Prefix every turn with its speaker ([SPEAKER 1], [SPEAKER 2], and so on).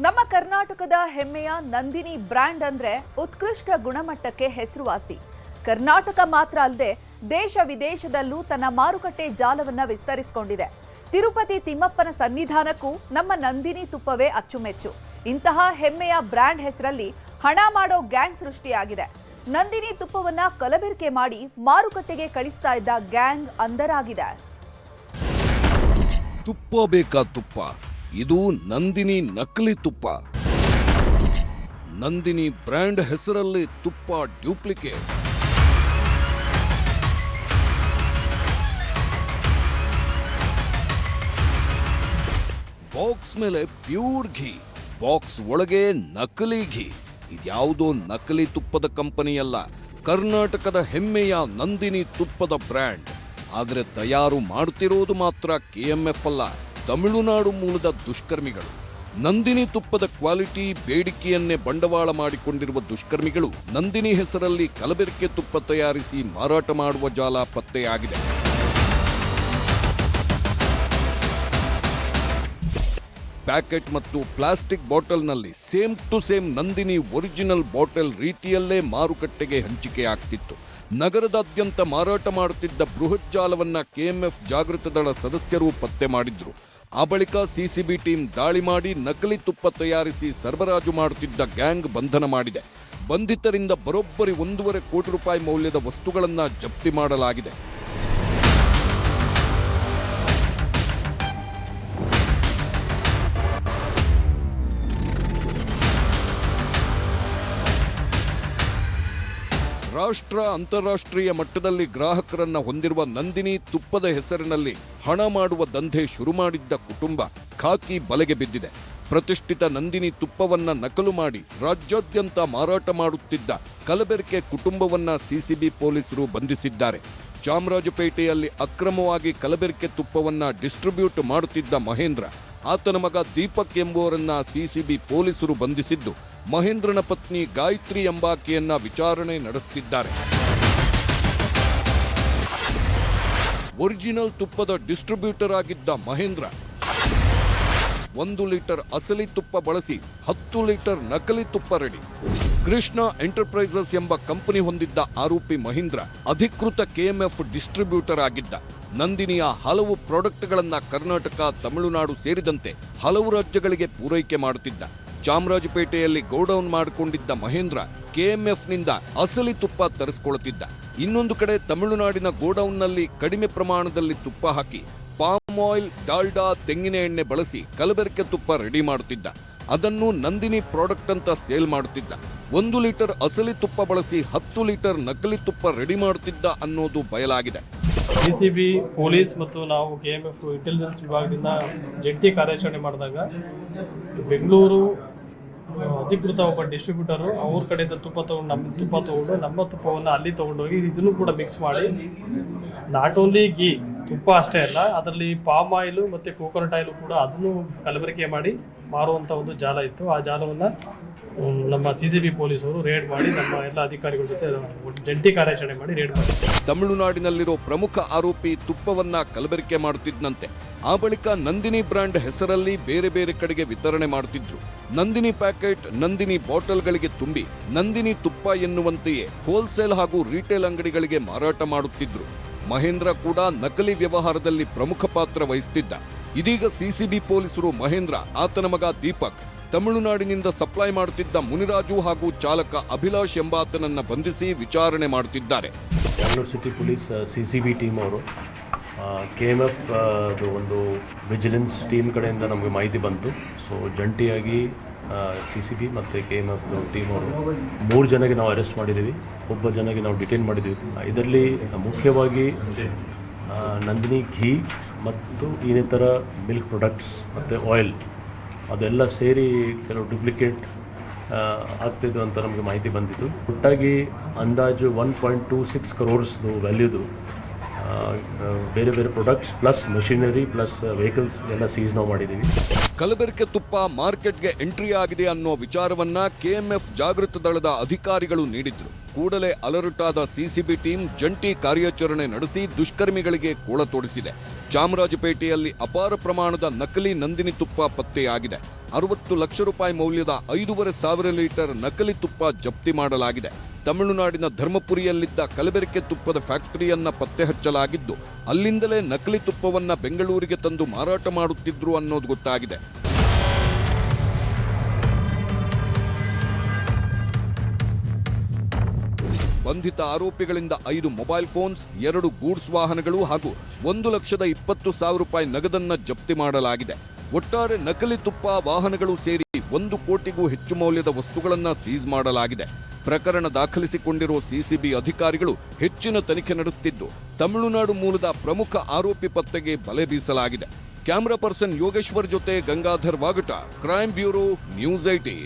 [SPEAKER 1] ನಮ್ಮ ಕರ್ನಾಟಕದ ಹೆಮ್ಮೆಯ ನಂದಿನಿ ಬ್ರ್ಯಾಂಡ್ ಅಂದ್ರೆ ಉತ್ಕೃಷ್ಟ ಗುಣಮಟ್ಟಕ್ಕೆ ಹೆಸರುವಾಸಿ. ಕರ್ನಾಟಕ ಮಾತ್ರ ಅಲ್ಲದೆ ದೇಶ ವಿದೇಶದಲ್ಲೂ ತನ್ನ ಮಾರುಕಟ್ಟೆ ಜಾಲವನ್ನ ವಿಸ್ತರಿಸಿಕೊಂಡಿದೆ. ತಿರುಪತಿ ತಿಮ್ಮಪ್ಪನ ಸನ್ನಿಧಾನಕ್ಕೂ ನಮ್ಮ ನಂದಿನಿ ತುಪ್ಪವೇ ಅಚ್ಚುಮೆಚ್ಚು. ಇಂತಹ ಹೆಮ್ಮೆಯ ಬ್ರ್ಯಾಂಡ್ ಹೆಸರಲ್ಲಿ ಹಣ ಮಾಡೋ ಗ್ಯಾಂಗ್ ಸೃಷ್ಟಿಯಾಗಿದೆ. ನಂದಿನಿ ತುಪ್ಪವನ್ನ ಕಲಬೆರಕೆ ಮಾಡಿ ಮಾರುಕಟ್ಟೆಗೆ ಕಳಿಸ್ತಾ ಇದ್ದ ಗ್ಯಾಂಗ್ ಅಂದರಾಗಿದೆ
[SPEAKER 2] ತುಪ್ಪ ಬೇಕಾ ತುಪ್ಪ. ಇದು ನಂದಿನಿ ನಕಲಿ ತುಪ್ಪ. ನಂದಿನಿ ಬ್ರ್ಯಾಂಡ್ ಹೆಸರಲ್ಲಿ ತುಪ್ಪ ಡ್ಯೂಪ್ಲಿಕೇಟ್. ಬಾಕ್ಸ್ ಮೇಲೆ ಪ್ಯೂರ್ ಘೀ, ಬಾಕ್ಸ್ ಒಳಗೆ ನಕಲಿ ಘೀ. ಇದ್ಯಾವುದೋ ನಕಲಿ ತುಪ್ಪದ ಕಂಪನಿಯಲ್ಲ, ಕರ್ನಾಟಕದ ಹೆಮ್ಮೆಯ ನಂದಿನಿ ತುಪ್ಪದ ಬ್ರ್ಯಾಂಡ್. ಆದರೆ ತಯಾರು ಮಾಡುತ್ತಿರುವುದು ಮಾತ್ರ ಕೆಎಂಎಫ್ ಅಲ್ಲ. ತಮಿಳುನಾಡು ಮೂಲದ ದುಷ್ಕರ್ಮಿಗಳು. ನಂದಿನಿ ತುಪ್ಪದ ಕ್ವಾಲಿಟಿ ಬೇಡಿಕೆಯನ್ನೇ ಬಂಡವಾಳ ಮಾಡಿಕೊಂಡಿರುವ ದುಷ್ಕರ್ಮಿಗಳು ನಂದಿನಿ ಹೆಸರಲ್ಲಿ ಕಲಬೆರಕೆ ತುಪ್ಪ ತಯಾರಿಸಿ ಮಾರಾಟ ಮಾಡುವ ಜಾಲ ಪತ್ತೆಯಾಗಿದೆ. ಪ್ಯಾಕೆಟ್ ಮತ್ತು plastic ಬಾಟಲ್ನಲ್ಲಿ same to same Nandini original bottle ರೀತಿಯಲ್ಲೇ ಮಾರುಕಟ್ಟೆಗೆ ಹಂಚಿಕೆಯಾಗ್ತಿತ್ತು. ನಗರದಾದ್ಯಂತ ಮಾರಾಟ ಮಾಡುತ್ತಿದ್ದ ಬೃಹತ್ ಜಾಲವನ್ನ ಕೆಎಂಎಫ್ ಜಾಗೃತ ದಳ ಸದಸ್ಯರು ಪತ್ತೆ ಮಾಡಿದ್ರು. ಆ ಬಳಿಕ ಸಿಸಿಬಿ ಟೀಮ್ ದಾಳಿ ಮಾಡಿ ನಕಲಿ ತುಪ್ಪ ತಯಾರಿಸಿ ಸರಬರಾಜು ಮಾಡುತ್ತಿದ್ದ ಗ್ಯಾಂಗ್ ಬಂಧನ ಮಾಡಿದೆ. ಬಂಧಿತರಿಂದ ಬರೋಬ್ಬರಿ ಒಂದೂವರೆ ಕೋಟಿ ರೂಪಾಯಿ ಮೌಲ್ಯದ ವಸ್ತುಗಳನ್ನು ಜಪ್ತಿ ಮಾಡಲಾಗಿದೆ. ರಾಷ್ಟ್ರ ಅಂತಾರಾಷ್ಟ್ರೀಯ ಮಟ್ಟದಲ್ಲಿ ಗ್ರಾಹಕರನ್ನ ಹೊಂದಿರುವ ನಂದಿನಿ ತುಪ್ಪದ ಹೆಸರಿನಲ್ಲಿ ಹಣ ಮಾಡುವ ದಂಧೆ ಶುರು ಮಾಡಿದ್ದ ಕುಟುಂಬ ಖಾಕಿ ಬಲೆಗೆ ಬಿದ್ದಿದೆ. ಪ್ರತಿಷ್ಠಿತ ನಂದಿನಿ ತುಪ್ಪವನ್ನ ನಕಲು ಮಾಡಿ ರಾಜ್ಯಾದ್ಯಂತ ಮಾರಾಟ ಮಾಡುತ್ತಿದ್ದ ಕಲಬೆರಕೆ ಕುಟುಂಬವನ್ನ ಸಿಸಿಬಿ ಪೊಲೀಸರು ಬಂಧಿಸಿದ್ದಾರೆ. ಚಾಮರಾಜಪೇಟೆಯಲ್ಲಿ ಅಕ್ರಮವಾಗಿ ಕಲಬೆರಕೆ ತುಪ್ಪವನ್ನ ಡಿಸ್ಟ್ರಿಬ್ಯೂಟ್ ಮಾಡುತ್ತಿದ್ದ ಮಹೇಂದ್ರ, ಆತನ ಮಗ ದೀಪಕ್ ಎಂಬುವರನ್ನ ಸಿಸಿಬಿ ಪೊಲೀಸರು ಬಂಧಿಸಿದ್ದು ಮಹೇಂದ್ರನ ಪತ್ನಿ ಗಾಯತ್ರಿ ಎಂಬಾಕೆಯನ್ನ ವಿಚಾರಣೆ ನಡೆಸುತ್ತಿದ್ದಾರೆ ಒರಿಜಿನಲ್ ತುಪ್ಪದ ಡಿಸ್ಟ್ರಿಬ್ಯೂಟರ್ ಆಗಿದ್ದ ಮಹೇಂದ್ರ ಒಂದು ಲೀಟರ್ ಅಸಲಿ ತುಪ್ಪ ಬಳಸಿ ಹತ್ತು ಲೀಟರ್ ನಕಲಿ ತುಪ್ಪ ರೆಡಿ. ಕೃಷ್ಣ ಎಂಟರ್ಪ್ರೈಸಸ್ ಎಂಬ ಕಂಪನಿ ಹೊಂದಿದ್ದ ಆರೋಪಿ ಮಹೀಂದ್ರ ಅಧಿಕೃತ ಕೆಎಂಎಫ್ ಡಿಸ್ಟ್ರಿಬ್ಯೂಟರ್ ಆಗಿದ್ದ. ನಂದಿನಿಯ ಹಲವು ಪ್ರಾಡಕ್ಟ್ಗಳನ್ನ ಕರ್ನಾಟಕ, ತಮಿಳುನಾಡು ಸೇರಿದಂತೆ ಹಲವು ರಾಜ್ಯಗಳಿಗೆ ಪೂರೈಕೆ ಮಾಡುತ್ತಿದ್ದ ಚಾಮರಾಜಪೇಟೆಯಲ್ಲಿ ಗೋಡೌನ್ ಮಾಡಿಕೊಂಡಿದ್ದ ಮಹೇಂದ್ರ ಕೆಎಂಎಫ್ನಿಂದ ಅಸಲಿ ತುಪ್ಪ ತರಿಸಿಕೊಳ್ಳುತ್ತಿದ್ದ. ಇನ್ನೊಂದು ಕಡೆ ತಮಿಳುನಾಡಿನ ಗೋಡೌನ್ನಲ್ಲಿ ಕಡಿಮೆ ಪ್ರಮಾಣದಲ್ಲಿ ತುಪ್ಪ ಹಾಕಿ ಪಾಮ್ ಆಯಿಲ್, ಡಾಲ್ಡಾ ತೆಂಗಿನ ಎಣ್ಣೆ ಬಳಸಿ ಕಲಬೆರಕೆ ತುಪ್ಪ ರೆಡಿ ಮಾಡುತ್ತಿದ್ದ. ಅದನ್ನು ನಂದಿನಿ ಪ್ರಾಡಕ್ಟ್ ಅಂತ ಸೇಲ್ ಮಾಡುತ್ತಿದ್ದ. ಒಂದು ಲೀಟರ್ ಅಸಲಿ ತುಪ್ಪ ಬಳಸಿ ಹತ್ತು ಲೀಟರ್ ನಕಲಿ ತುಪ್ಪ ರೆಡಿ ಮಾಡುತ್ತಿದ್ದ ಅನ್ನೋದು ಬಯಲಾಗಿದೆ.
[SPEAKER 3] ಡಿಸಿಬಿ, ಪೊಲೀಸ್ ಮತ್ತು ನಾವು ಕೆಎಂಎಫ್ ಇಂಟೆಲಿಜೆನ್ಸ್ ವಿಭಾಗದಿಂದ ಜಂಟಿ ಕಾರ್ಯಾಚರಣೆ ಮಾಡಿದಾಗ ಬೆಂಗಳೂರು ಅಧಿಕೃತ ಒಬ್ಬ ಡಿಸ್ಟ್ರಿಬ್ಯೂಟರು ಅವ್ರ ಕಡೆಯಿಂದ ತುಪ್ಪ ತಗೊಂಡು ನಮ್ಮ ತುಪ್ಪ ತಗೊಂಡು ನಮ್ಮ ತುಪ್ಪವನ್ನು ಅಲ್ಲಿ ತಗೊಂಡೋಗಿ ಇದನ್ನು ಕೂಡ ಮಿಕ್ಸ್ ಮಾಡಿ. ನಾಟ್ ಓನ್ಲಿ ಗೀ ತುಪ್ಪ ಅಷ್ಟೇ ಅಲ್ಲ, ಅದರಲ್ಲಿ ಪಾಮ್ ಆಯಿಲು ಮತ್ತು ಕೋಕೋನಟ್ ಆಯಿಲು ಕೂಡ ಅದನ್ನು ಕಲಬೆರಕೆ ಮಾಡಿ ಮಾರುವಂಥ ಒಂದು ಜಾಲ ಇತ್ತು. ಆ ಜಾಲವನ್ನು ನಮ್ಮ ಸಿ ಸಿ ಬಿ ಪೊಲೀಸರು ರೇಡ್ ಮಾಡಿ ನಮ್ಮ ಎಲ್ಲ ಅಧಿಕಾರಿಗಳ ಜೊತೆ ಜಂಟಿ ಕಾರ್ಯಾಚರಣೆ ಮಾಡಿ ರೇಡ್ ಮಾಡಿದ್ದಾರೆ
[SPEAKER 2] ತಮಿಳುನಾಡಿನಲ್ಲಿರೋ ಪ್ರಮುಖ ಆರೋಪಿ ತುಪ್ಪವನ್ನ ಕಲಬೆರಕೆ ಮಾಡುತ್ತಿದ್ದಂತೆ ಆ ಬಳಿಕ ನಂದಿನಿ ಬ್ರ್ಯಾಂಡ್ ಹೆಸರಲ್ಲಿ ಬೇರೆ ಬೇರೆ ಕಡೆಗೆ ವಿತರಣೆ ಮಾಡುತ್ತಿದ್ರು. ನಂದಿನಿ ಪ್ಯಾಕೆಟ್, ನಂದಿನಿ ಬಾಟಲ್ಗಳಿಗೆ ತುಂಬಿ, ನಂದಿನಿ ತುಪ್ಪ ಎನ್ನುವಂತೆಯೇ ಹೋಲ್ಸೇಲ್ ಹಾಗೂ ರಿಟೇಲ್ ಅಂಗಡಿಗಳಿಗೆ ಮಾರಾಟ ಮಾಡುತ್ತಿದ್ರು. ಮಹೇಂದ್ರ ಕೂಡ ನಕಲಿ ವ್ಯವಹಾರದಲ್ಲಿ ಪ್ರಮುಖ ಪಾತ್ರ ವಹಿಸುತ್ತಿದ್ದ ಇದೀಗ ಸಿಸಿಬಿ ಪೊಲೀಸರು ಮಹೇಂದ್ರ, ಆತನ ಮಗ ದೀಪಕ್, ತಮಿಳುನಾಡಿನಿಂದ ಸಪ್ಲೈ ಮಾಡುತ್ತಿದ್ದ ಮುನಿರಾಜು ಹಾಗೂ ಚಾಲಕ ಅಭಿಲಾಷ್ ಎಂಬಾತನನ್ನ ಬಂಧಿಸಿ ವಿಚಾರಣೆ ಮಾಡುತ್ತಿದ್ದಾರೆ.
[SPEAKER 4] Bangalore city police CCB team ಅವರು. ಕೆ ಎಂ ಎಫ್ ಒಂದು ವಿಜಿಲೆನ್ಸ್ ಟೀಮ್ ಕಡೆಯಿಂದ ನಮಗೆ ಮಾಹಿತಿ ಬಂತು. ಸೊ, ಜಂಟಿಯಾಗಿ ಸಿ ಸಿ ಬಿ ಮತ್ತು ಕೆ ಎಫ್ ಟೀಮ್ ಅವರು ಮೂರು ಜನಗೆ ನಾವು ಅರೆಸ್ಟ್ ಮಾಡಿದ್ದೀವಿ. ಒಬ್ಬ ಜನಗೆ ನಾವು ಡಿಟೈನ್ ಮಾಡಿದ್ದೀವಿ. ಇದರಲ್ಲಿ ಮುಖ್ಯವಾಗಿ ನಂದಿನಿ ಘೀ ಮತ್ತು ಇನ್ನಿತರ ಮಿಲ್ಕ್ ಪ್ರಾಡಕ್ಟ್ಸ್ ಮತ್ತು ಆಯಿಲ್ ಅದೆಲ್ಲ ಸೇರಿ ಕೆಲವು ಡುಪ್ಲಿಕೇಟ್ ಆಗ್ತಿದ್ದು ಅಂತ ನಮಗೆ ಮಾಹಿತಿ ಬಂದಿತ್ತು. ಒಟ್ಟಾಗಿ ಅಂದಾಜು ಒನ್ ಪಾಯಿಂಟ್ ಟೂ ಸಿಕ್ಸ್ ಕ್ರೋರ್ಸ್ದು ವ್ಯಾಲ್ಯೂದು ಬೇರೆ ಬೇರೆ products plus machinery plus vehicles ಎಲ್ಲ ಸೀಸ್ ನಾವು ಮಾಡಿದ್ದೀವಿ.
[SPEAKER 2] ಕಲಬೆರಕೆ ತುಪ್ಪ ಮಾರ್ಕೆಟ್ಗೆ ಎಂಟ್ರಿ ಆಗಿದೆ ಅನ್ನೋ ವಿಚಾರವನ್ನ ಕೆಎಂಎಫ್ ಜಾಗೃತ ದಳದ ಅಧಿಕಾರಿಗಳು ನೀಡಿದ್ರು. ಕೂಡಲೇ ಅಲರ್ಟ್ ಆದ ಸಿಸಿಬಿ ಟೀಮ್ ಜಂಟಿ ಕಾರ್ಯಾಚರಣೆ ನಡೆಸಿ ದುಷ್ಕರ್ಮಿಗಳಿಗೆ ಕೂಳ ತೋಡಿಸಿದೆ. ಚಾಮರಾಜಪೇಟೆಯಲ್ಲಿ ಅಪಾರ ಪ್ರಮಾಣದ ನಕಲಿ ನಂದಿನಿ ತುಪ್ಪ ಪತ್ತೆಯಾಗಿದೆ. ಅರವತ್ತು ಲಕ್ಷ ರೂಪಾಯಿ ಮೌಲ್ಯದ ಐದೂವರೆ ಸಾವಿರ ಲೀಟರ್ ನಕಲಿ ತುಪ್ಪ ಜಪ್ತಿ ಮಾಡಲಾಗಿದೆ. ತಮಿಳುನಾಡಿನ ಧರ್ಮಪುರಿಯಲ್ಲಿದ್ದ ಕಲಬೆರಕೆ ತುಪ್ಪದ ಫ್ಯಾಕ್ಟರಿಯನ್ನ ಪತ್ತೆ ಹಚ್ಚಲಾಗಿದ್ದು, ಅಲ್ಲಿಂದಲೇ ನಕಲಿ ತುಪ್ಪವನ್ನ ಬೆಂಗಳೂರಿಗೆ ತಂದು ಮಾರಾಟ ಮಾಡುತ್ತಿದ್ರು ಅನ್ನೋದು ಗೊತ್ತಾಗಿದೆ. ಬಂಧಿತ ಆರೋಪಿಗಳಿಂದ ಐದು ಮೊಬೈಲ್ ಫೋನ್ಸ್, ಎರಡು ಗೂಡ್ಸ್ ವಾಹನಗಳು ಹಾಗೂ ಒಂದು ಲಕ್ಷದ ಇಪ್ಪತ್ತು ಸಾವಿರ ರೂಪಾಯಿ ನಗದನ್ನ ಜಪ್ತಿ ಮಾಡಲಾಗಿದೆ. ಒಟ್ಟಾರೆ ನಕಲಿ ತುಪ್ಪ ವಾಹನಗಳು ಸೇರಿ ಒಂದು ಕೋಟಿಗೂ ಹೆಚ್ಚು ಮೌಲ್ಯದ ವಸ್ತುಗಳನ್ನ ಸೀಜ್ ಮಾಡಲಾಗಿದೆ. ಪ್ರಕರಣ ದಾಖಲಿಸಿಕೊಂಡಿರುವ ಸಿಸಿಬಿ ಅಧಿಕಾರಿಗಳು ಹೆಚ್ಚಿನ ತನಿಖೆ ನಡೆಸುತ್ತಿದ್ದು, ತಮಿಳುನಾಡು ಮೂಲದ ಪ್ರಮುಖ ಆರೋಪಿ ಪತ್ತೆಗೆ ಬಲೆ ಬೀಸಲಾಗಿದೆ. ಕ್ಯಾಮರಾ ಪರ್ಸನ್ ಯೋಗೇಶ್ವರ್ ಜೊತೆ ಗಂಗಾಧರ್ ವಾಗಟ, ಕ್ರೈಮ್ ಬ್ಯೂರೋ ನ್ಯೂಸ್ ಐಟಿ.